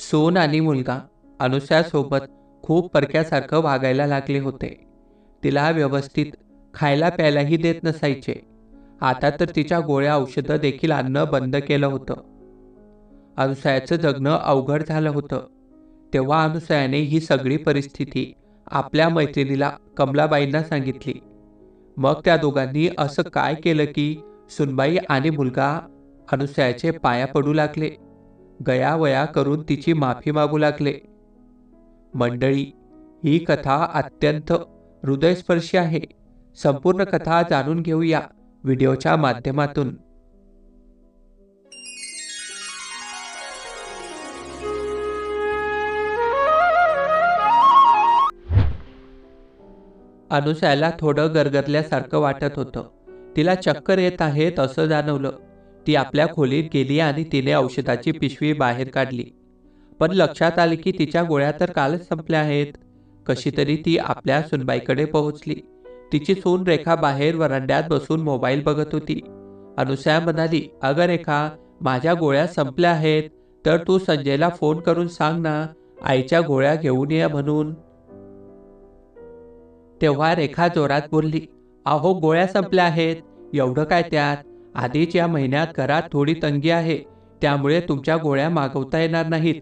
सोन आणि मुलगा अनुसयासोबत खूप परक्यासारखं वागायला लागले होते. तिला व्यवस्थित खायला प्यायलाही देत नसायचे. आता तर तिच्या गोळ्या औषधं देखील आणणं बंद केलं होतं. अनुसयाचं जगणं अवघड झालं होतं. तेव्हा अनुसयाने ही सगळी परिस्थिती आपल्या मैत्रिणीला कमलाबाईंना सांगितली. मग त्या दोघांनी असं काय केलं की सुनबाई आणि मुलगा अनुसयाचे पाया पडू लागले. गयावया करून तिची माफी मागू लागले. मंडळी ही कथा अत्यंत हृदयस्पर्शी आहे. संपूर्ण कथा जाणून घेऊया व्हिडिओच्या माध्यमातून. अनुसयाला थोडं गरगरल्यासारखं वाटत होतं. तिला चक्कर येत आहेत असं जाणवलं. ती आपल्या खोलीत गेली आणि तिने औषधाची पिशवी बाहेर काढली. पण लक्षात आले की तिच्या गोळ्या तर कालच संपल्या आहेत. कशी तरी ती आपल्या सुनबाईकडे पोहोचली. तिची सून रेखा बाहेर वरांड्यात बसून मोबाईल बघत होती. अनुसया म्हणाली अगं रेखा माझ्या गोळ्या संपल्या आहेत. तर तू संजयला फोन करून सांग ना आईच्या गोळ्या घेऊन ये म्हणून. तेव्हा रेखा जोरात बोलली अहो गोळ्या संपल्या आहेत. एवढं काय त्यात? आधीच या महिन्यात घरात थोडी तंगी आहे त्यामुळे तुमच्या गोळ्या मागवता येणार नाहीत.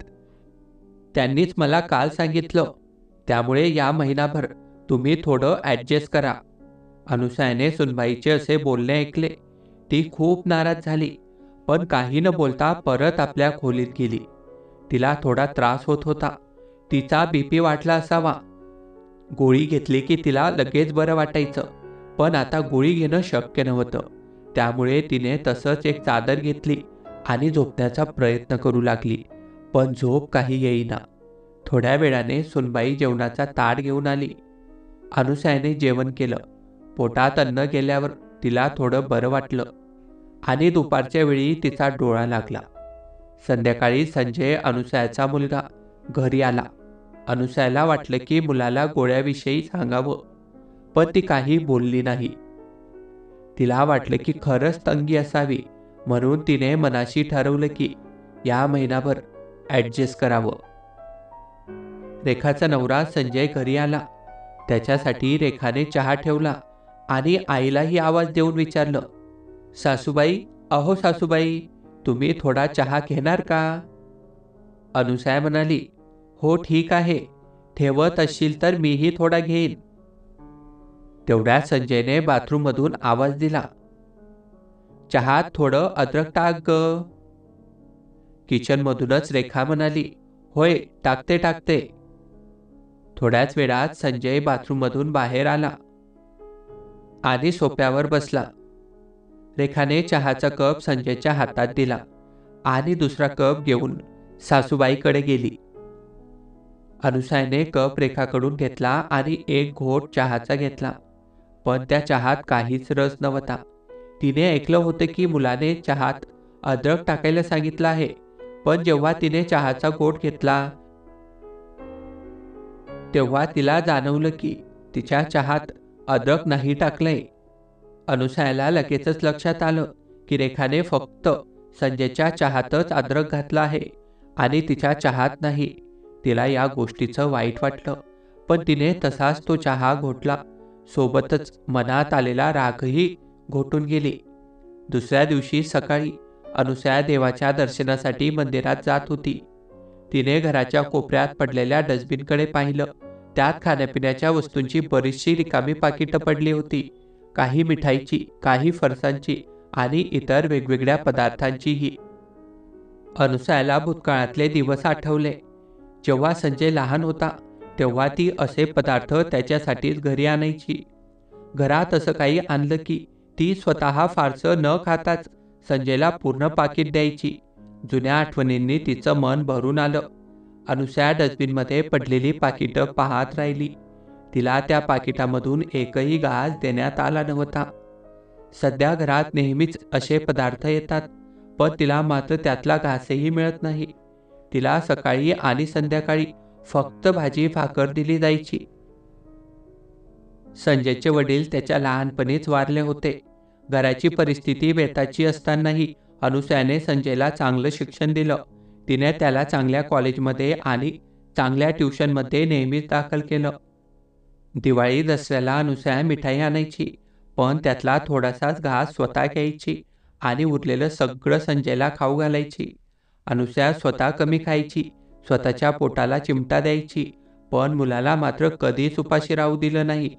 त्यांनीच मला काल सांगितलं. त्यामुळे या महिनाभर तुम्ही थोडं ॲडजस्ट करा. अनुसयाने सुनबाईचे असे बोलणे ऐकले. ती खूप नाराज झाली पण काही न बोलता परत आपल्या खोलीत गेली. तिला थोडा त्रास होत होता. तिचा बीपी वाटला असावा. गोळी घेतली की तिला लगेच बरं वाटायचं पण आता गोळी घेणं शक्य नव्हतं. त्यामुळे तिने तसंच एक चादर घेतली आणि झोपण्याचा प्रयत्न करू लागली. पण झोप काही येईना. थोड्या वेळाने सुनबाई जेवणाचा ताट घेऊन आली. अनुसयाने जेवण केलं. पोटात अन्न गेल्यावर तिला थोडं बरं वाटलं. आणि दुपारच्या वेळी तिचा डोळा लागला. संध्याकाळी संजय अनुसयाचा मुलगा घरी आला. अनुसयाला वाटलं की मुलाला गोळ्याविषयी सांगावं. पण ती काही बोलली नाही. तिला वाटलं की खरंच तंगी असावी. म्हणून तिने मनाशी ठरवलं की या महिनाभर ॲडजस्ट करावं. रेखाचा नवरा संजय घरी आला. त्याच्यासाठी रेखाने चहा ठेवला आणि आईलाही आवाज देऊन विचारलं सासूबाई अहो सासूबाई तुम्ही थोडा चहा घेणार का? अनुसया म्हणाली हो ठीक आहे. ठेवत असशील तर मीही थोडा घेईन. तेवढ्यात संजयने बाथरूममधून आवाज दिला. चहात थोडं अद्रक टाक ग. किचनमधूनच रेखा म्हणाली होय टाकते टाकते थोड्याच वेळात संजय बाथरूममधून बाहेर आला. आणि सोप्यावर बसला. रेखाने चहाचा कप संजयच्या हातात दिला आणि दुसरा कप घेऊन सासूबाईकडे गेली. अनुसायने कप रेखाकडून घेतला आणि एक घोट चहाचा घेतला. पण त्या चहात काहीच रस नव्हता. तिने ऐकलं होतं की मुलाने चहात अद्रक टाकायला सांगितलं आहे पण जेव्हा तिने चहाचा गोट घेतला तेव्हा तिला जाणवलं की तिच्या चहात अद्रक नाही टाकलंय. अनुसायाला लगेचच लक्षात आलं की रेखाने फक्त संजयच्या चहातच अद्रक घातला आहे आणि तिच्या चहात नाही. तिला या गोष्टीचं वाईट वाटलं पण तिने तसाच तो चहा घोटला. सोबतच मनात आलेला रागही घोटून गेली. दुसऱ्या दिवशी सकाळी अनुसया देवाच्या दर्शनासाठी मंदिरात जात होती. तिने घराच्या कोपऱ्यात पडलेल्या डस्टबिनकडे पाहिलं. त्यात खाण्यापिण्याच्या वस्तूंची बरीचशी रिकामी पाकिटं पडली होती. काही मिठाईची काही फरसांची आणि इतर वेगवेगळ्या पदार्थांचीही. अनुसयाला भूतकाळातले दिवस आठवले. जेव्हा संजय लहान होता तेव्हा ती असे पदार्थ त्याच्यासाठीच घरी आणायची. घरात असं काही आणलं की ती स्वतः फारसं न खाताच संजयला पूर्ण पाकिट द्यायची. जुन्या आठवणींनी तिचं मन भरून आलं. अनुसया डस्टबिनमध्ये पडलेली पाकिटं पाहत राहिली. तिला त्या पाकिटामधून एकही घास देण्यात आला नव्हता. सध्या घरात नेहमीच असे पदार्थ येतात पण तिला मात्र त्यातला घासही मिळत नाही. तिला सकाळी आणि संध्याकाळी फक्त भाजी भाकर दिली जायची. संजयचे वडील त्याच्या लहानपणीच वारले होते. घराची परिस्थिती बेताची असतानाही अनुसयाने संजयला चांगलं शिक्षण दिलं. तिने त्याला चांगल्या कॉलेजमध्ये आणि चांगल्या ट्युशनमध्ये नेहमीच दाखल केलं. दिवाळी दसऱ्याला अनुसया मिठाई आणायची पण त्यातला थोडासाच घास स्वतः घ्यायची आणि उरलेलं सगळं संजयला खाऊ घालायची. अनुसया स्वतः कमी खायची. स्वतःच्या पोटाला चिमटा द्यायची. पण मुलाला मात्र कधीच उपाशी राहू दिलं नाही.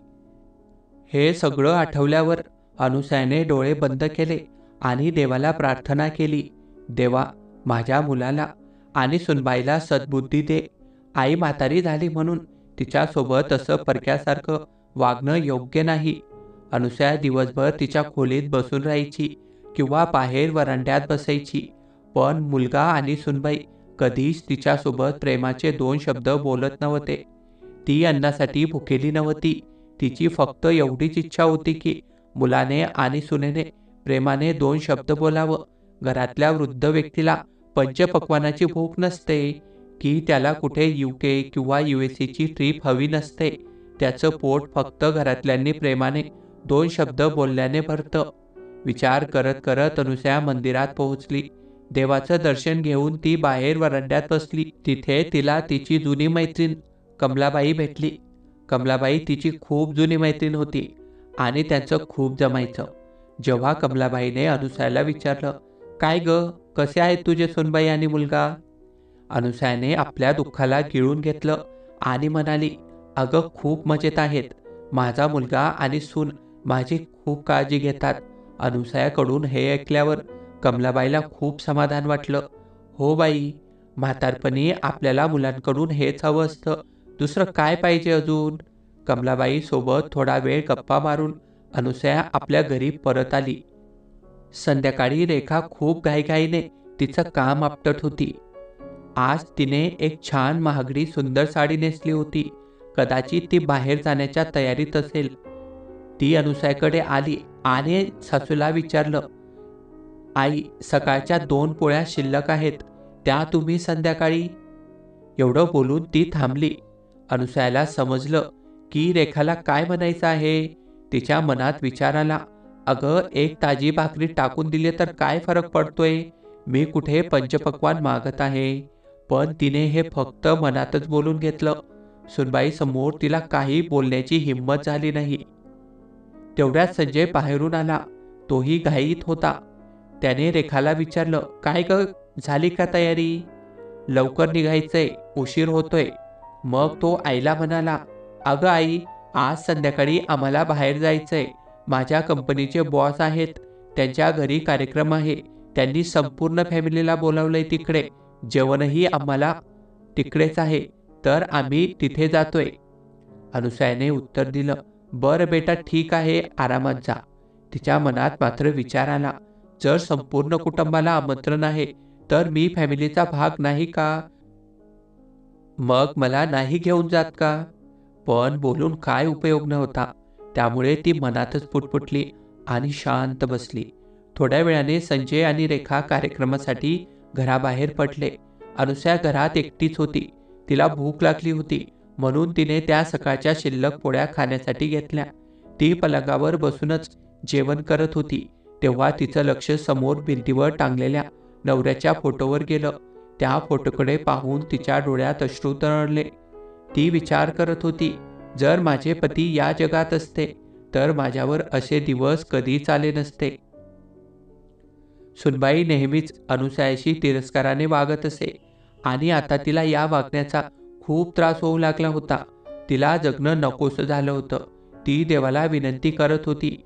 हे सगळं आठवल्यावर अनुसयाने डोळे बंद केले आणि देवाला प्रार्थना केली देवा माझ्या मुलाला आणि सुनबाईला सद्बुद्धी दे. आई म्हातारी झाली म्हणून तिच्यासोबत असं परक्यासारखं वागणं योग्य नाही. अनुसया दिवसभर तिच्या खोलीत बसून राहायची किंवा बाहेर वरांड्यात बसायची. पण मुलगा आणि सुनबाई कधीच तिच्यासोबत प्रेमाचे दोन शब्द बोलत नव्हते. ती अन्नासाठी भुकेली नव्हती. तिची फक्त एवढीच इच्छा होती की मुलाने आणि सुनेने प्रेमाने दोन शब्द बोलावं. घरातल्या वृद्ध व्यक्तीला पंचपक्वानाची भूक नसते की त्याला कुठे यू के किंवा यू एस सीची ट्रीप हवी नसते. त्याचं पोट फक्त घरातल्यांनी प्रेमाने दोन शब्द बोलल्याने भरतं. विचार करत करत अनुसया मंदिरात पोहोचली. देवाचं दर्शन घेऊन ती बाहेर वरंड्यात बसली. तिथे तिला तिची जुनी मैत्रीण कमलाबाई भेटली. कमलाबाई तिची खूप जुनी मैत्रीण होती आणि त्यांचं खूप जमायचं. जेव्हा कमलाबाईने अनुसायाला विचारलं काय ग कसे आहेत तुझे सोनबाई आणि मुलगा? अनुसायाने आपल्या दुःखाला गिळून घेतलं आणि म्हणाली अगं खूप मजेत आहेत. माझा मुलगा आणि सून माझी खूप काळजी घेतात. अनुसायाकडून हे ऐकल्यावर कमलाबाईला खूप समाधान वाटलं. हो बाई म्हातारपणी आपल्याला मुलांकडून हेच हवं असतं. दुसरं काय पाहिजे अजून? कमलाबाई सोबत थोडा वेळ गप्पा मारून अनुसया आपल्या घरी परत आली. संध्याकाळी रेखा खूप घाईघाईने तिचं काम आपटत होती. आज तिने एक छान महागडी सुंदर साडी नेसली होती. कदाचित ती बाहेर जाण्याच्या तयारीत असेल. ती अनुसयाकडे आली आणि सासूला विचारलं आई सकाळच्या दोन पोळ्या शिल्लक आहेत त्या तुम्ही संध्याकाळी. एवढं बोलून ती थांबली. अनुसयाला समजलं की रेखाला काय म्हणायचं आहे. तिच्या मनात विचार आला अगं एक ताजी भाकरी टाकून दिली तर काय फरक पडतोय? मी कुठे पंचपक्वान मागत आहे? पण तिने हे फक्त मनातच बोलून घेतलं. सुनबाई समोर तिला काही बोलण्याची हिंमत झाली नाही. तेवढ्यात संजय बाहेरून आला. तोही घाईत होता. त्याने रेखाला विचारलं काय ग झाली का तयारी? लवकर निघायचंय उशीर होतोय. मग तो आईला म्हणाला अगं आई आज संध्याकाळी आम्हाला बाहेर जायचंय. माझ्या कंपनीचे बॉस आहेत. त्यांच्या घरी कार्यक्रम आहे. त्यांनी संपूर्ण फॅमिलीला बोलावलंय तिकडे. जेवणही आम्हाला तिकडेच आहे. तर आम्ही तिथे जातोय. अनुसयाने उत्तर दिलं बरं बेटा ठीक आहे. आरामात जा. तिच्या मनात मात्र विचार आला. जर संपूर्ण कुटुंबाला आमंत्रण आहे तर मी फॅमिलीचा भाग नाही का? मग मला नाही घेऊन जात का? पण बोलून काय उपयोग नव्हता. त्यामुळे ती मनातच पुटपुटली आणि शांत बसली. थोड्या वेळाने संजय आणि रेखा कार्यक्रमासाठी घराबाहेर पडले. अनुसया घरात एकटीच होती. तिला भूक लागली होती म्हणून तिने त्या सकाळच्या शिल्लक पोळ्या खाण्यासाठी घेतल्या. ती पलंगावर बसूनच जेवण करत होती. तेव्हा तिचं लक्ष समोर भिंतीवर टांगलेल्या नवऱ्याच्या फोटोवर गेलं. त्या फोटोकडे पाहून तिच्या डोळ्यात अश्रू तरळले. ती विचार करत होती जर माझे पती या जगात असते तर माझ्यावर असे दिवस कधीच आले नसते. सुनबाई नेहमीच अनुसयाशी तिरस्काराने वागत असे आणि आता तिला या वागण्याचा खूप त्रास होऊ लागला होता. तिला जगणं नकोसं झालं होतं. ती देवाला विनंती करत होती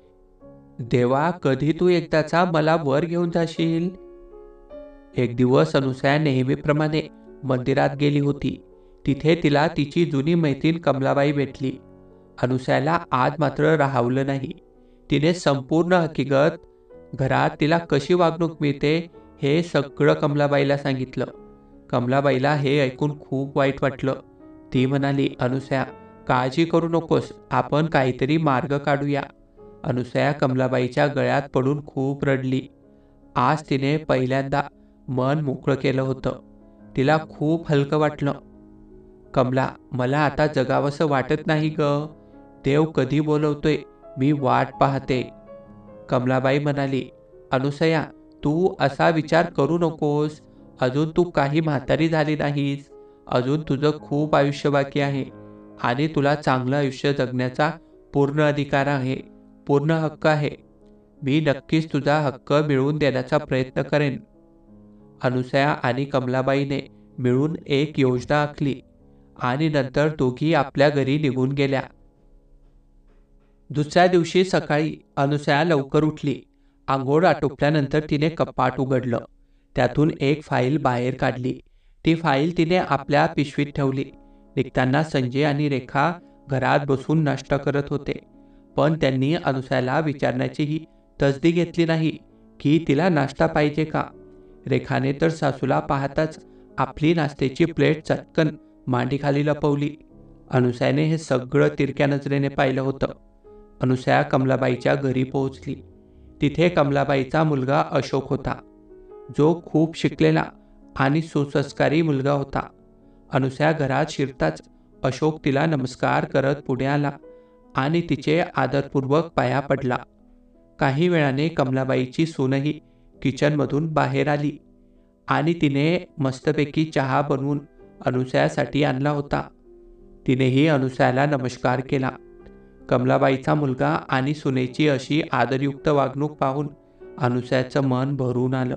देवा कधी तू एकदाचा मला वर घेऊन जाशील? एक दिवस अनुसया नेहमीप्रमाणे मंदिरात गेली होती. तिथे तिला तिची जुनी मैत्रीण कमलाबाई भेटली. अनुसयाला आज मात्र राहावलं नाही. तिने संपूर्ण हकीकत घरात तिला कशी वागणूक मिळते हे सगळं कमलाबाईला सांगितलं. कमलाबाईला हे ऐकून खूप वाईट वाटलं. ती म्हणाली अनुसया काळजी करू नकोस. आपण काहीतरी मार्ग काढूया. अनुसया कमलाबाईच्या गळ्यात पडून खूप रडली. आज तिने पहिल्यांदा मन मोकळं केलं होतं. तिला खूप हलकं वाटलं. कमला मला आता जगावंसं वाटत नाही ग. देव कधी बोलवतोय मी वाट पाहते. कमलाबाई म्हणाली अनुसया तू असा विचार करू नकोस. अजून तू काही म्हातारी झाली नाहीस. अजून तुझं खूप आयुष्य बाकी आहे आणि तुला चांगलं आयुष्य जगण्याचा पूर्ण अधिकार आहे. पूर्ण हक्क आहे. मी नक्कीच तुझा हक्क मिळवून देण्याचा प्रयत्न करेन. अनुसया आणि कमलाबाईने मिळून एक योजना आखली आणि नंतर दोघी आपल्या घरी निघून गेल्या. दुसऱ्या दिवशी सकाळी अनुसया लवकर उठली. आंघोळ आटोपल्यानंतर तिने कपाट उघडलं. त्यातून एक फाईल बाहेर काढली. ती फाईल तिने आपल्या पिशवीत ठेवली. निघताना संजय आणि रेखा घरात बसून नाश्ता करत होते. पण त्यांनी अनुसयाला विचारण्याचीही तसदी घेतली नाही की तिला नाश्ता पाहिजे का? रेखाने तर सासूला पाहताच आपली नाश्त्याची प्लेट चटकन मांडीखाली लपवली. अनुसयाने हे सगळं तिरक्या नजरेने पाहिलं होतं. अनुसया कमलाबाईच्या घरी पोहोचली. तिथे कमलाबाईचा मुलगा अशोक होता. जो खूप शिकलेला आणि सुसंस्कारी मुलगा होता. अनुसया घरात शिरताच अशोक तिला नमस्कार करत पुढे आला. आणि तिचे आदरपूर्वक पाया पडला. काही वेळाने कमलाबाईची सूनही किचनमधून बाहेर आली आणि तिने मस्तपैकी चहा बनवून अनुसयासाठी आणला होता. तिनेही अनुसयाला नमस्कार केला. कमलाबाईचा मुलगा आणि सुनेची अशी आदरयुक्त वागणूक पाहून अनुसयाचं मन भरून आलं.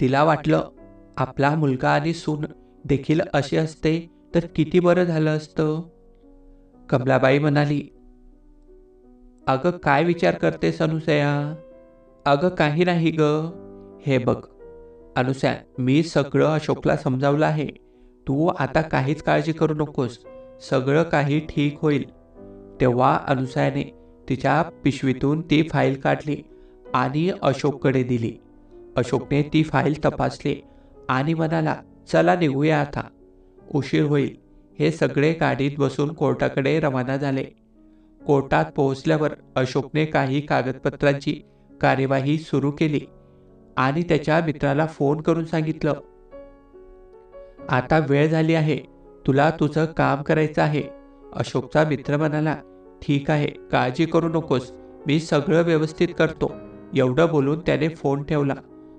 तिला वाटलं आपला मुलगा आणि सून देखील असे असते तर किती बरं झालं असतं? कमलाबाई म्हणाली अगं काय विचार करतेस अनुसया? अगं काही नाही ग. हे बघ अनुसया मी सगळं अशोकला समजावलं आहे. तू आता काहीच काळजी करू नकोस. सगळं काही ठीक होईल. तेव्हा अनुसयाने तिच्या पिशवीतून ती फाईल काढली आणि अशोककडे दिली. अशोकने ती फाईल तपासली आणि म्हणाला चला निघूया आता. उशीर होईल. हे सगळे गाडीत बसून कोर्टाकडे रवाना झाले. कोर्टात पोहोचल्यावर अशोकने काही कागदपत्रांची कार्यवाही सुरू केली आणि त्याच्या मित्राला फोन करून सांगितलं आता वेळ झाली आहे तुला तुझं काम करायचं आहे. अशोकचा मित्र म्हणाला ठीक आहे काळजी करू नकोस मी सगळं व्यवस्थित करतो. एवढं बोलून त्याने फोन ठेवला.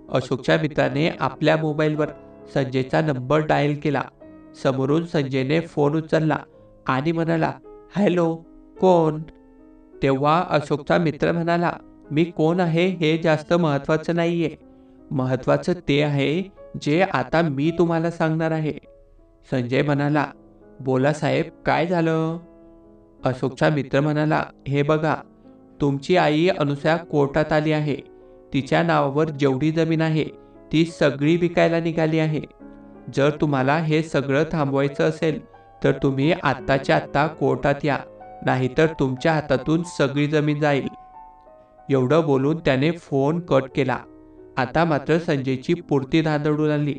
अशोकच्या मित्राने आपल्या मोबाईलवर संजयचा नंबर डायल केला. समोरून संजयने फोन उचलला आणि म्हणाला हॅलो कोण? तेव्हा अशोकचा मित्र म्हणाला मी कोण आहे हे जास्त महत्वाचं नाहीये. महत्वाचं ते आहे जे आता मी तुम्हाला सांगणार आहे. संजय म्हणाला बोला साहेब काय झालं? अशोकचा मित्र म्हणाला हे बघा तुमची आई अनुसया कोर्टात आली आहे. तिच्या नावावर जेवढी जमीन आहे ती सगळी विकायला निघाली आहे. जर तुम्हाला हे सगळं थांबवायचं असेल तर तुम्ही आत्ताच्या आत्ता कोर्टात या. नाहीतर तुमच्या हातातून सगळी जमीन जाईल. एवढं बोलून त्याने फोन कट केला. आता मात्र संजयची पुरती धांदळून आली.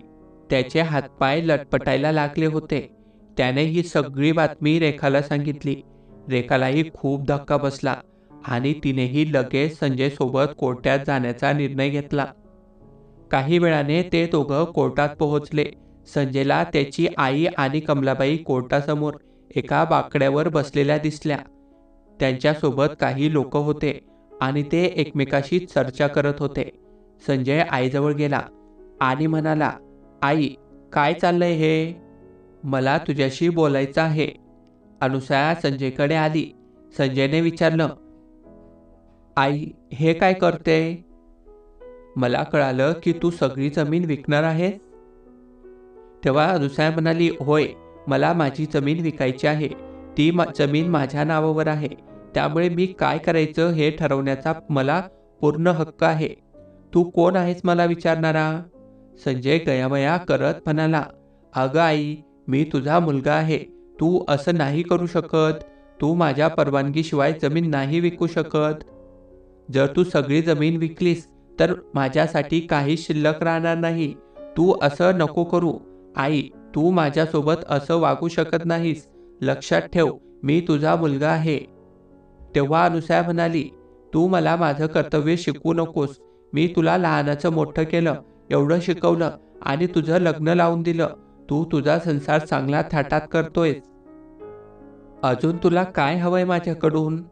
त्याचे हातपाय लटपटायला लागले होते. त्याने ही सगळी बातमी रेखाला सांगितली. रेखालाही खूप धक्का बसला आणि तिनेही लगेच संजय सोबत कोर्टात जाण्याचा निर्णय घेतला. काही वेळाने ते दोघं कोर्टात पोहोचले. संजयला त्याची आई आणि कमलाबाई कोर्टासमोर एका बाकड्यावर बसलेल्या दिसल्या. त्यांच्यासोबत काही लोक होते आणि ते एकमेकाशी चर्चा करत होते. संजय आईजवळ गेला आणि म्हणाला आई काय चाललंय हे? मला तुझ्याशी बोलायचं आहे. अनुसया संजयकडे आली. संजयने विचारलं आई हे काय करते? मला कळालं की तू सगळी जमीन विकणार आहेस. तेव्हा अनुसया म्हणाली होय मला माझी जमीन विकायची आहे. ती मा जमीन माझ्या नावावर आहे. त्यामुळे मी काय करायचं हे ठरवण्याचा मला पूर्ण हक्क आहे. तू कोण आहेस मला विचारणारा? संजय गयामया करत म्हणाला अगं आई मी तुझा मुलगा आहे. तू असं नाही करू शकत. तू माझ्या परवानगीशिवाय जमीन नाही विकू शकत. जर तू सगळी जमीन विकलीस तर माझ्यासाठी काही शिल्लक राहणार नाही. तू असं नको करू. आई तू माझ्यासोबत असं वागू शकत नाहीस. लक्षात ठेव मी तुझा मुलगा आहे. तेव्हा अनुसया म्हणाली तू मला माझं कर्तव्य शिकवू नकोस. मी तुला लहानाचं मोठं केलं एवढं शिकवलं आणि तुझं लग्न लावून दिलं. तू तुझा संसार चांगला थाटात करतोयस. अजून तुला काय हवंय माझ्याकडून?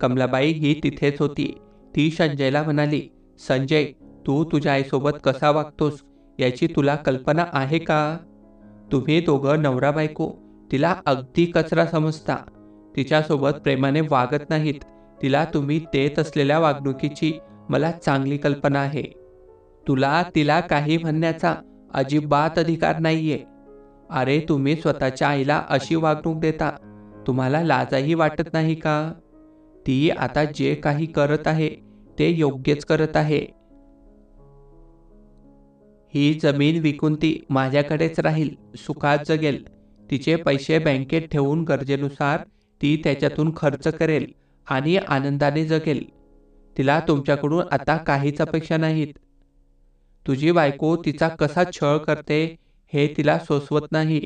कमलाबाई ही तिथेच होती. ती संजयला म्हणाली संजय तू तुझ्या आईसोबत कसा वागतोस? याची तुला कल्पना आहे का? तुम्ही दोघं नवरा बायको तिला अगदी कचरा समजता. तिच्यासोबत प्रेमाने वागत नाहीत. तिला तुम्ही देत असलेल्या वागणुकीची मला चांगली कल्पना आहे. तुला तिला काही म्हणण्याचा अजिबात अधिकार नाहीये. अरे तुम्ही स्वतःच्या आईला अशी वागणूक देता. तुम्हाला लाजाही वाटत नाही का? ती आता जे काही करत आहे ते योग्यच करत आहे. ही जमीन विकून ती माझ्याकडेच राहील सुखात जगेल. तिचे पैसे बँकेत ठेवून गरजेनुसार ती त्याच्यातून खर्च करेल आणि आनंदाने जगेल. तिला तुमच्याकडून आता काहीच अपेक्षा नाहीत. तुझी बायको तिचा कसा छळ करते हे तिला सोसवत नाही.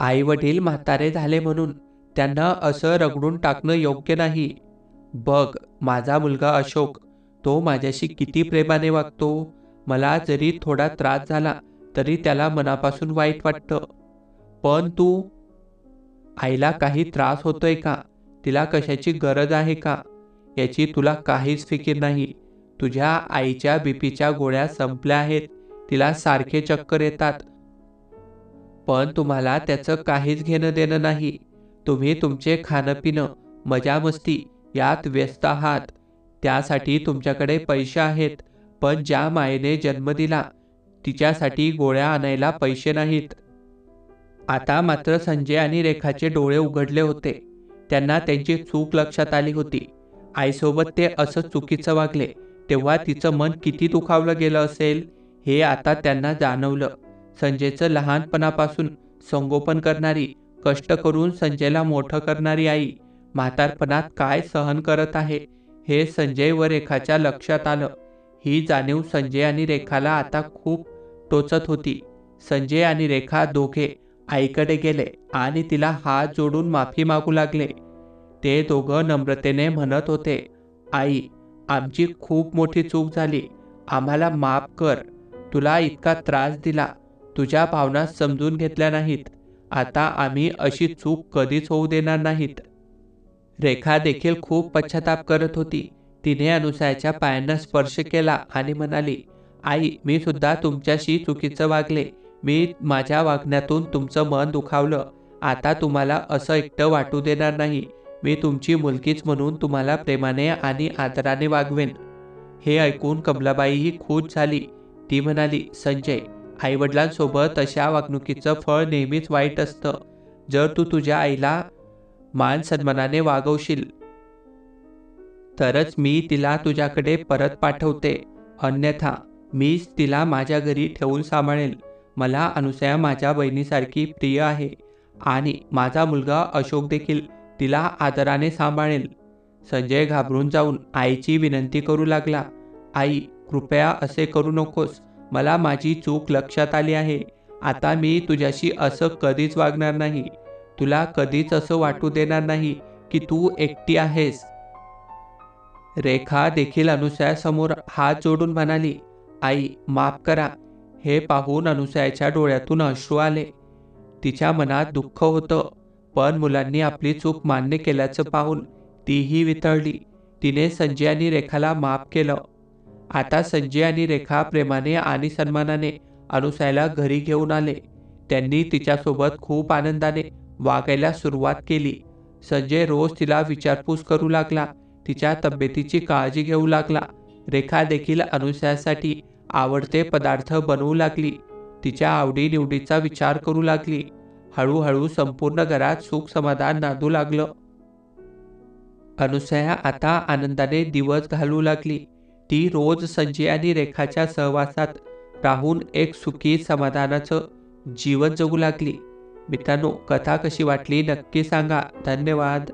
आई वडील म्हातारे झाले म्हणून त्यांना असं रगडून टाकणं योग्य नाही. बघ माझा मुलगा अशोक तो माझ्याशी किती प्रेमाने वागतो मला जरी थोडा त्रास झाला तरी त्याला मनापासून वाईट वाटतं. पण तू आईला काही त्रास होतोय का? तिला कशाची गरज आहे का? याची तुला काहीच फिकीर नाही. तुझ्या आईच्या बीपीच्या गोळ्या संपल्या आहेत. तिला सारखे चक्कर येतात. पण तुम्हाला त्याचं काहीच घेणं देणं नाही. तुम्ही तुमचे खाणं पिणं मजा मस्ती यात व्यस्त आहात. त्यासाठी तुमच्याकडे पैसे आहेत. पण ज्या मायेने जन्म दिला तिच्यासाठी गोळ्या आणायला पैसे नाहीत. आता मात्र संजय आणि रेखाचे डोळे उघडले होते. त्यांना त्यांची चूक लक्षात आली होती. आईसोबत ते असं चुकीचं वागले तेव्हा तिचं मन किती दुखावलं गेलं असेल हे आता त्यांना जाणवलं. संजयचं लहानपणापासून संगोपन करणारी कष्ट करून संजयला मोठं करणारी आई म्हातारपणात काय सहन करत आहे हे संजय व रेखाच्या लक्षात आलं. ही जाणीव संजय आणि रेखाला आता खूप टोचत होती. संजय आणि रेखा दोघे आईकडे गेले आणि तिला हात जोडून माफी मागू लागले. ते दोघं नम्रतेने म्हणत होते आई आमची खूप मोठी चूक झाली. आम्हाला माफ कर. तुला इतका त्रास दिला. तुझ्या भावना समजून घेतल्या नाहीत. आता आम्ही अशी चूक कधीच होऊ देणार नाहीत. रेखा देखील खूप पश्चाताप करत होती. तिने अनुसयाच्या पायांना स्पर्श केला आणि म्हणाली आई मी सुद्धा तुमच्याशी चुकीचं वागले. मी माझ्या वागण्यातून तुमचं मन दुखावलं. आता तुम्हाला असं एकटं वाटू देणार नाही. मी तुमची मुलगीच म्हणून तुम्हाला प्रेमाने आणि आदराने वागवेन. हे ऐकून कमलाबाईही खूश खुश झाली. ती म्हणाली संजय आईवडिलांसोबत अशा वागणुकीचं फळ नेहमीच वाईट असतं. जर तू तुझ्या आईला मान सन्मानाने वागवशील तरच मी तिला तुझ्याकडे परत पाठवते. अन्यथा मीच तिला माझ्या घरी ठेवून सांभाळेल. मला अनुसया माझ्या बहिणीसारखी प्रिय आहे. आणि माझा मुलगा अशोक देखील तिला आदराने सांभाळेल. संजय घाबरून जाऊन आईची विनंती करू लागला. आई कृपया असे करू नकोस. मला माझी चूक लक्षात आली आहे. आता मी तुझ्याशी असं कधीच वागणार नाही. तुला कधीच असं वाटू देणार नाही की तू एकटी आहेस. रेखा देखील अनुसयासमोर हात जोडून म्हणाली आई माफ करा. हे पाहून अनुसयाच्या डोळ्यातून अश्रू आले. तिच्या मनात दुःख होतं पण मुलांनी आपली चूक मान्य केल्याचं पाहून तीही वितळली. तिने संजय आणि रेखाला माफ केलं. आता संजय आणि रेखा प्रेमाने आणि सन्मानाने अनुसयाला घरी घेऊन आले. त्यांनी तिच्यासोबत खूप आनंदाने वागायला सुरुवात केली. संजय रोज तिला विचारपूस करू लागला. तिच्या तब्येतीची काळजी घेऊ लागला. रेखा देखील अनुसयासाठी आवडते पदार्थ बनवू लागली. तिच्या आवडीनिवडीचा विचार करू लागली. हळूहळू संपूर्ण घरात सुख समाधान नांदू लागलं. अनुसया आता आनंदाने दिवस घालू लागली. ती रोज संजय आणि रेखाच्या सहवासात राहून एक सुखी समाधानाचं जीवन जगू लागली. मित्रांनो कथा कशी वाटली नक्की सांगा. धन्यवाद.